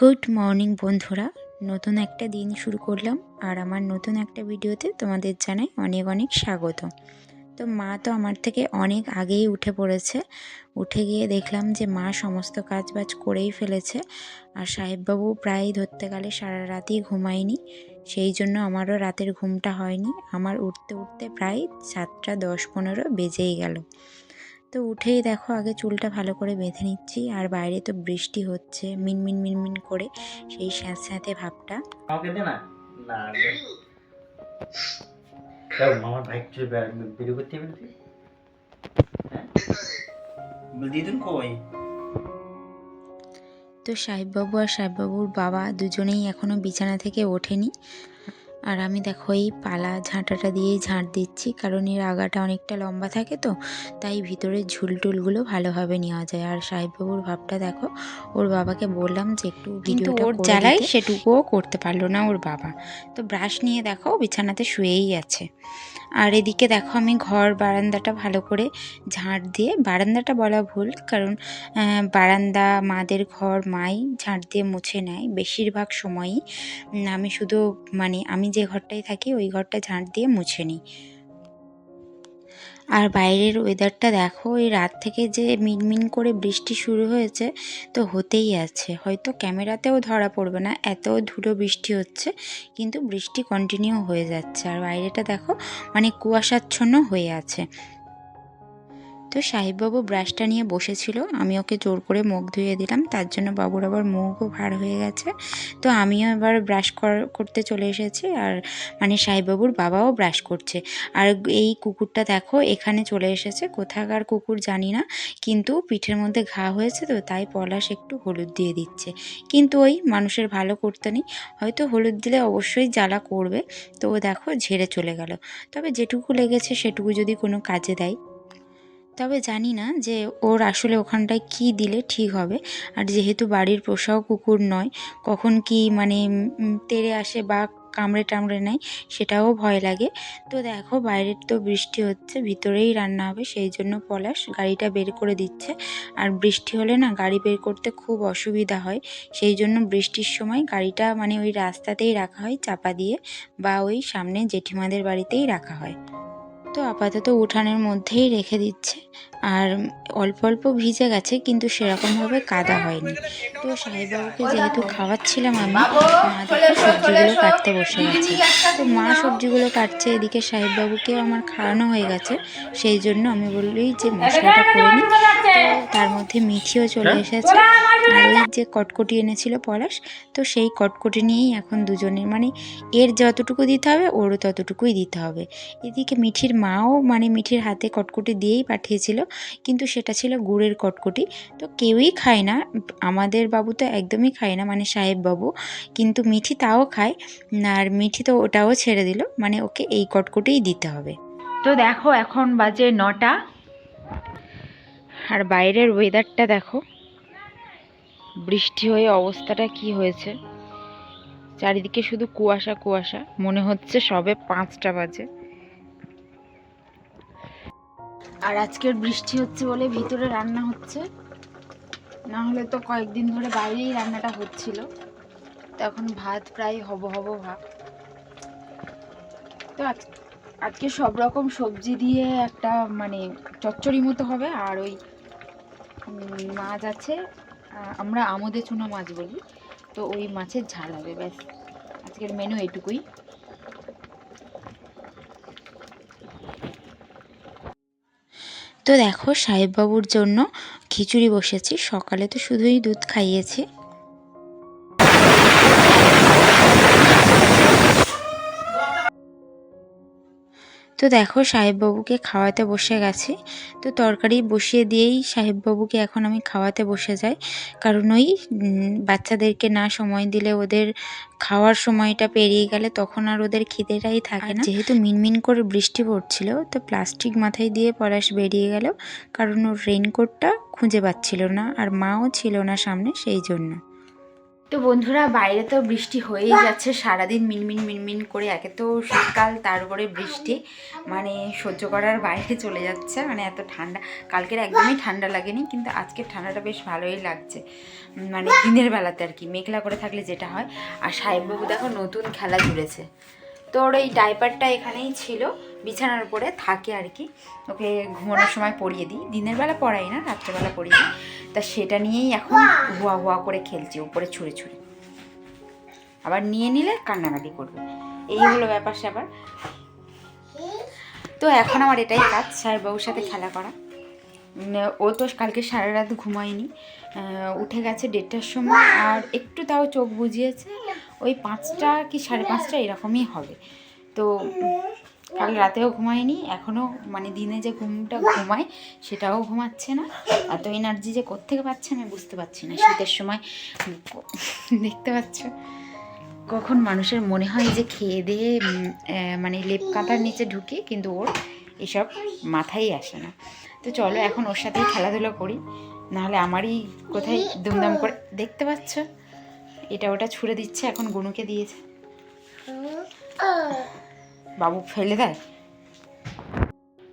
Good morning বন্ধুরা। নতুন একটা দিন শুরু করলাম আর আমার নতুন একটা ভিডিওতে তোমাদের জানাই অনেক অনেক স্বাগত। তো মা তো আমার থেকে অনেক আগেই উঠে পড়েছে। উঠে গিয়ে দেখলাম যে মা সমস্ত কাজ বাজ করেই ফেলেছে আর সাহেববাবু প্রায় ধরতে গেলে সারা রাতই ঘুমায়নি। সেই জন্য আমারও রাতের ঘুমটা হয়নি। আমার উঠতে উঠতে প্রায় সাতটা দশ পনেরো বেজেই গেল। তো উঠেই দেখো আগে চুলটা ভালো করে বেঁধে নিচ্ছি আর বাইরে তো বৃষ্টি হচ্ছে মিনমিন মিনমিন করে সেই স্যাঁত স্যাঁতে ভাবটা। আমাকে দে না? মামার ভাই করতে? হ্যাঁ? দিদুন কই? তো সাহেববাবু আর সাহেববাবুর বাবা দুজনেই এখনও বিছানা থেকে ওঠেনি। আর আমি দেখো এই পালা ঝাঁটাটা দিয়েই ঝাঁট দিচ্ছি কারণ এর আগাটা অনেকটা লম্বা থাকে তো তাই ভিতরে ঝুলটুলগুলো ভালোভাবে নেওয়া যায়। আর সাহেববাবুর ভাবটা দেখো ওর বাবাকে বললাম যে একটু কিন্তু ওর জ্বালাই জ্বালায় সেটুকুও করতে পারল না ওর বাবা। তো ব্রাশ নিয়ে দেখো বিছানাতে শুয়েই আছে। আর এদিকে দেখো আমি ঘর, বারান্দাটা ভালো করে ঝাঁট দিয়ে, বারান্দাটা বলা ভুল, কারণ বারান্দা মাদের ঘর, মাই ঝাঁট দিয়ে মুছে নেয় বেশিরভাগ সময়ই। আমি শুধু মানে আমি যে ঘরটায় থাকি, ওই ঘরটা ঝাঁট দিয়ে মুছে নিই। আর বাইরের ওয়েদারটা দেখো, এই রাত থেকে যে মিনমিন করে বৃষ্টি শুরু হয়েছে, তো হতেই আছে। হয়তো ক্যামেরাতেও ধরা পড়বে না, এত ধুলো বৃষ্টি হচ্ছে, কিন্তু বৃষ্টি কন্টিনিউ হয়ে যাচ্ছে। আর বাইরেটা দেখো মানে কুয়াশাচ্ছন্ন হয়ে আছে। তো সাহেববাবু ব্রাশটা নিয়ে বসেছিল। আমি ওকে জোর করে মুখ ধুয়ে দিলাম। তার জন্য বাবুর আবার মুখও ভার হয়ে গেছে। তো আমিও এবার ব্রাশ করতে চলে এসেছি। আর মানে সাহেববাবুর বাবাও ব্রাশ করছে। আর এই কুকুরটা দেখো, এখানে চলে এসেছে। কোথাকার কুকুর জানি না। কিন্তু পিঠের মধ্যে ঘা হয়েছে তো, তাই পলাশ একটু হলুদ দিয়ে দিচ্ছে। কিন্তু ওই মানুষের ভালো করতে নেই। হয়তো হলুদ দিলে অবশ্যই জ্বালা করবে। তো ও দেখো ঝেড়ে চলে গেল। তবে যেটুকু লেগেছে সেটুকু যদি কোনো কাজে দেয়। তবে জানি না যে ওর আসলে ওখানটায় কি দিলে ঠিক হবে। আর যেহেতু বাড়ির পোষাও কুকুর নয়, কখন কি মানে তেড়ে আসে বা কামড়ে টামড়ে নেয় সেটাও ভয় লাগে। তো দেখো, বাইরের তো বৃষ্টি হচ্ছে, ভিতরেই রান্না হবে, সেই জন্য পলাশ গাড়িটা বের করে দিচ্ছে। আর বৃষ্টি হলে না গাড়ি বের করতে খুব অসুবিধা হয়, সেই জন্য বৃষ্টির সময় গাড়িটা মানে ওই রাস্তাতেই রাখা হয়, চাপা দিয়ে বা ওই সামনে জেঠিমাদের বাড়িতেই রাখা হয়। তো আপাতত উঠানের মধ্যেই রেখে দিচ্ছে। আর অল্প অল্প ভিজে গেছে কিন্তু সেরকমভাবে কাদা হয়নি। তো সাহেববাবুকে যেহেতু খাওয়াচ্ছিলাম আমি মা দেখো সবজিগুলো কাটতে বসে গেছে তো মা সবজিগুলো কাটছে এদিকে সাহেববাবুকেও আমার খাওয়ানো হয়ে গেছে। সেই জন্য আমি বললি যে মশলাটা করে নিই তো তার মধ্যে মিঠিও চলে এসেছে। আর ওই যে কটকটি এনেছিল পলাশ তো সেই কটকটি নিয়েই এখন দুজনের মানে এর যতটুকু দিতে হবে ওরও ততটুকুই দিতে হবে। এদিকে মিঠির মাও মানে মিঠির হাতে কটকটি দিয়েই পাঠিয়েছিল, কিন্তু সেটা ছিল গুড়ের কটকটি। তো কেউই খায় না, আমাদের বাবু তো একদমই খায় না মানে সাহেব বাবু। কিন্তু মিঠি তাও খায়, আর মিঠি তো ওটাও ছেড়ে দিল মানে ওকে এই কটকটিই দিতে হবে। তো দেখো এখন বাজে নটা। আর বাইরের ওয়েদারটা দেখো। বৃষ্টি হয়ে অবস্থাটা কি হয়েছে? চারিদিকে শুধু কুয়াশা কুয়াশা, মনে হচ্ছে সবে পাঁচটা বাজে। আর আজকের বৃষ্টি হচ্ছে বলে ভিতরে রান্না হচ্ছে। না হলে তো কয়েকদিন ধরে বাইরেই রান্নাটা হচ্ছিল। তো এখন ভাত প্রায় হব হব ভাব তো আজ- আজকে সব রকম সবজি দিয়ে একটা মানে চচ্চড়ি মতো হবে। আর ওই মাছ আছে। আমরা আমোদে চুনো মাছ বলি। তো ওই মাছের ঝাল হবে, ব্যাস। আজকের মেনু এটুকুই। তো দেখো সাহেববাবুর জন্য খিচুড়ি বসেছি। সকালে তো শুধুই দুধ খাইয়েছি। তো দেখো সাহেববাবুকে খাওয়াতে বসে গেছি। তো তরকারি বসিয়ে দিয়েই সাহেববাবুকে এখন আমি খাওয়াতে বসে যাই। কারণ ওই বাচ্চাদেরকে না সময় দিলে ওদের খাওয়ার সময়টা পেরিয়ে গেলে তখন আর ওদের খিদেটাই থাকে না। যেহেতু মিনমিন করে বৃষ্টি পড়ছিল তো প্লাস্টিক মাথায় দিয়ে পলাশ বেরিয়ে গেল। কারণ ওর রেইনকোটটা খুঁজে পাচ্ছিল না আর মাও ছিল না সামনে সেই জন্য। তো বন্ধুরা বাইরে তো বৃষ্টি হয়েই যাচ্ছে। সারাদিন মিনমিন মিনমিন করে একে তো শীতকাল তার উপরে বৃষ্টি। মানে সহ্য করার বাইরে চলে যাচ্ছে। মানে এত ঠান্ডা। কালকের একদমই ঠান্ডা লাগেনি কিন্তু আজকে ঠান্ডাটা বেশ ভালোই লাগছে। মানে দিনের বেলাতে আর কি মেঘলা করে থাকলে যেটা হয়। আর সাহেব বাবু দেখো নতুন খেলা জুড়েছে। তো ওর এই ডাইপারটা এখানেই ছিল, বিছানার উপরে থাকে আর কি। ওকে ঘুমানোর সময় পরিয়ে দিই। দিনের বেলা পড়াই না, রাত্রেবেলা পরিয়ে দিই তা সেটা নিয়েই এখন হুয়া হুয়া করে খেলছি, উপরে ছুঁড়ে ছুঁড়ে। আবার নিয়ে নিলে কান্নাকাটি করবে। এই হলো ব্যাপার স্যাপার তো এখন আমার এটাই কাজ সাহেববাবুর সাথে খেলা করা। ও তো কালকে সারা রাত ঘুমায়নি। উঠে গেছে দেড়টার সময় আর একটু তাও চোখ বুঝিয়েছে, ওই পাঁচটা কি সাড়ে পাঁচটা এরকমই হবে। তো কাল রাতেও ঘুমায়নি, এখনও মানে দিনে যে ঘুমটা ঘুমায় সেটাও ঘুমাচ্ছে না। এত এনার্জি যে কোত্থেকে পাচ্ছে আমি বুঝতে পারছি না, শীতের সময় দেখতে পাচ্ছ? কখন মানুষের মনে হয় যে খেয়ে দিয়ে মানে লেপ কাঁথার নিচে ঢুকে, কিন্তু ওর এসব মাথায় আসে না। তো চলো এখন ওর সাথেই খেলাধুলো করি। নাহলে আমারই কোথায় দুমদাম করে দেখতে পাচ্ছ? এটা ওটা ছুঁড়ে দিচ্ছে, এখন গনুকে দিয়েছে। বাবু, ফেলে দেয়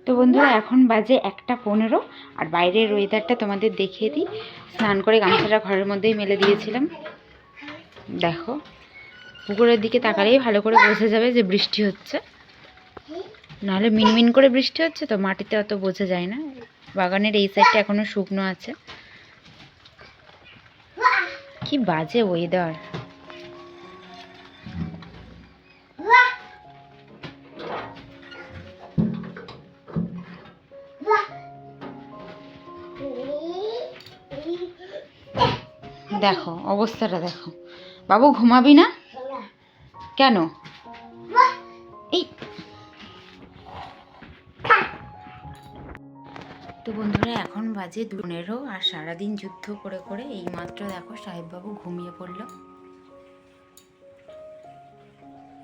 তো বন্ধুরা, এখন বাজে একটা পনেরো, আর বাইরের ওয়েদারটা তোমাদের দেখিয়ে দিই। স্নান করে গামছাটা ঘরের মধ্যেই মেলে দিয়েছিলাম। দেখো, পুকুরের দিকে তাকালেই ভালো করে বোঝা যাবে যে বৃষ্টি হচ্ছে। নাহলে মিনমিন করে বৃষ্টি হচ্ছে তো মাটিতে অত বোঝা যায় না। বাগানের এই সাইডটা এখনও শুকনো আছে। কি বাজে ওয়েদার দেখো, অবস্থাটা দেখো। বাবু ঘুমাবি না? কেন? তো বন্ধুরা, এখন বাজে পনেরো আর সারাদিন যুদ্ধ করে করে এই মাত্র দেখো সাহেববাবু ঘুমিয়ে পড়ল।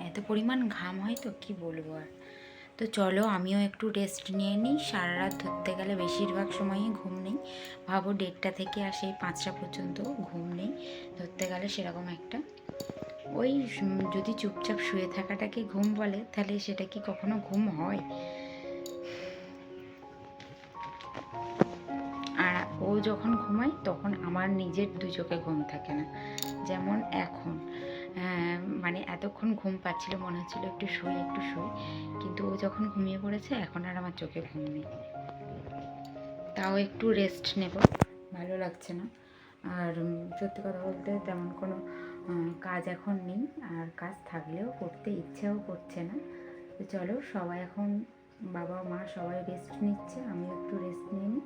এত পরিমাণ ঘাম হয় তো, কি বলব আর? তো চলো আমিও একটু রেস্ট নিয়ে নিই। সারা রাত ধরতে গেলে বেশিরভাগ সময়ই ঘুম নেই। ভাবো দেড়টা থেকে আর সেই পাঁচটা পর্যন্ত ঘুম নেই। ধরতে গেলে সেরকম একটা। ওই যদি চুপচাপ শুয়ে থাকাটাকে ঘুম বলে, তাহলে সেটা কি কখনো ঘুম হয়? ও যখন ঘুমায়, তখন আমার নিজের দু চোখে ঘুম থাকে না। যেমন এখন মানে এতক্ষণ ঘুম পাচ্ছিল, মনে হচ্ছিল একটু শুই একটু শুই, কিন্তু ও যখন ঘুমিয়ে পড়েছে, এখন আর আমার চোখে ঘুম নেই। তাও একটু রেস্ট নেব, ভালো লাগছে না। আর সত্যি কথা বলতে তেমন কোনো কাজ এখন নেই, আর কাজ থাকলেও করতে ইচ্ছেও করছে না। তো চলো, সবাই এখন, বাবা, মা সবাই রেস্ট নিচ্ছে আমি একটু রেস্ট নিয়ে নিই।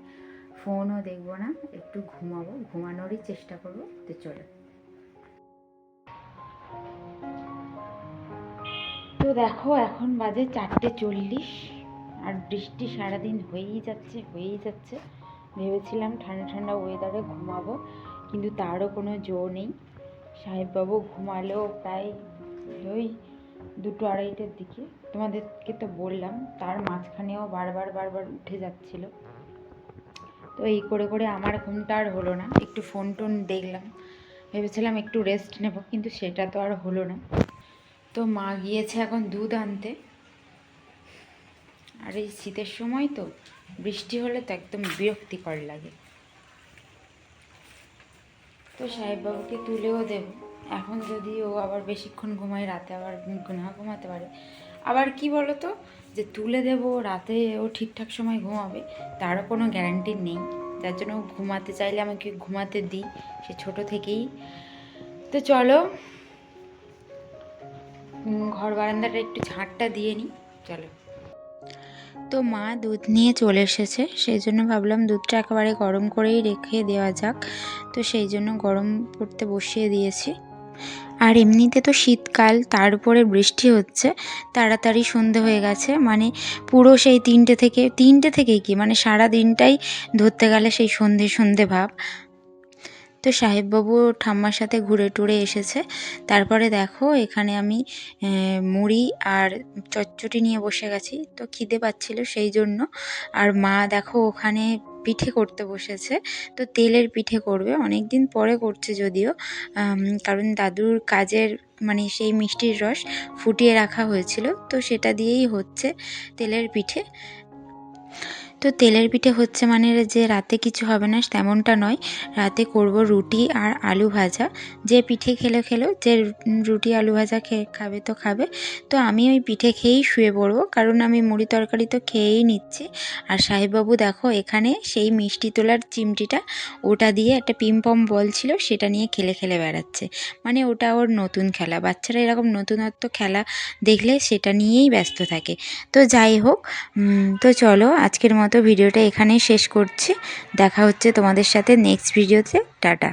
ফোনও দেখব না, একটু ঘুমাবো, ঘুমানোরই চেষ্টা করব, তো চলো। তো দেখো, এখন বাজে চারটে চল্লিশ, আর বৃষ্টি সারাদিন হয়েই যাচ্ছে হয়েই যাচ্ছে। ভেবেছিলাম ঠান্ডা ঠান্ডা ওয়েদারে ঘুমাবো, কিন্তু তারও কোনো জো নেই। সাহেববাবু ঘুমালেও প্রায় ওই দুটো আড়াইটের দিকে। তোমাদেরকে তো বললাম, তার মাঝখানেও বারবার বারবার উঠে যাচ্ছিল। তো এই করে করে আমার ঘুমটা আর হলো না। একটু ফোন টোন দেখলাম। ভেবেছিলাম একটু রেস্ট নেব, কিন্তু সেটা তো আর হলো না। তো মা গিয়েছে এখন দুধ আনতে। আর এই শীতের সময় তো বৃষ্টি হলে তো একদম বিরক্তিকর লাগে। তো সাহেববাবুকে তুলেও দেব। এখন যদি ও আবার বেশিক্ষণ ঘুমায়, রাতে আবার না ঘুমাতে পারে। আবার কি বলো তো যে তুলে দেব, রাতে ও ঠিকঠাক সময় ঘুমাবে, তারও কোনো গ্যারান্টি নেই। যার জন্য ঘুমাতে চাইলে আমাকে ঘুমাতে দিই, সে ছোট থেকেই। তো চলো ঘর বারান্দাটা একটু ঝাঁটটা দিয়ে নিই, চলো। তো মা দুধ নিয়ে চলে এসেছে, সেই জন্য ভাবলাম দুধটা একেবারে গরম করেই রেখে দেওয়া যাক। তো সেই জন্য গরম করতে বসিয়ে দিয়েছি। আর এমনিতে তো শীতকাল, তার উপরে বৃষ্টি হচ্ছে, তাড়াতাড়ি সন্ধে হয়ে গেছে মানে পুরো সেই তিনটে থেকে, তিনটে থেকেই কি মানে সারা দিনটাই ধরতে গেলে সেই সন্ধে সন্ধে ভাব। তো সাহেববাবু ঠাম্মার সাথে ঘুরে টুরে এসেছে, তারপরে দেখো এখানে আমি মুড়ি আর চচ্চটি নিয়ে বসে গেছি, তো খিদে পাচ্ছিল সেই জন্য। আর মা দেখো ওখানে পিঠে করতে বসেছে। তো তেলের পিঠে করবে। অনেক দিন পরে করছে যদিও। কারণ দাদুর কাজের মানে সেই মিষ্টির রস ফুটিয়ে রাখা হয়েছিল। তো সেটা দিয়েই হচ্ছে তেলের পিঠে। তো তেলের পিঠে হচ্ছে মানে যে রাতে কিছু হবে না, তেমনটা নয়। রাতে করব রুটি আর আলু ভাজা। যে পিঠে খেলে খেলো, যে রুটি আলু ভাজা খেয়ে খাবে তো খাবে। তো আমি ওই পিঠে খেয়েই শুয়ে পড়ব, কারণ আমি মুড়ি তরকারি তো খেয়েই নিচ্ছি। আর সাহেববাবু দেখো, এখানে সেই মিষ্টি তোলার চিমটিটা, ওটা দিয়ে একটা পিমপম বল ছিল, সেটা নিয়ে খেলে খেলে বেড়াচ্ছে। মানে ওটা ওর নতুন খেলা। বাচ্চারা এরকম নতুনত্ব খেলা দেখলে সেটা নিয়েই ব্যস্ত থাকে। তো যাই হোক তো চলো আজকের মতো ভিডিওটা এখানেই শেষ করছি। দেখা হচ্ছে তোমাদের সাথে নেক্সট ভিডিওতে টাটা।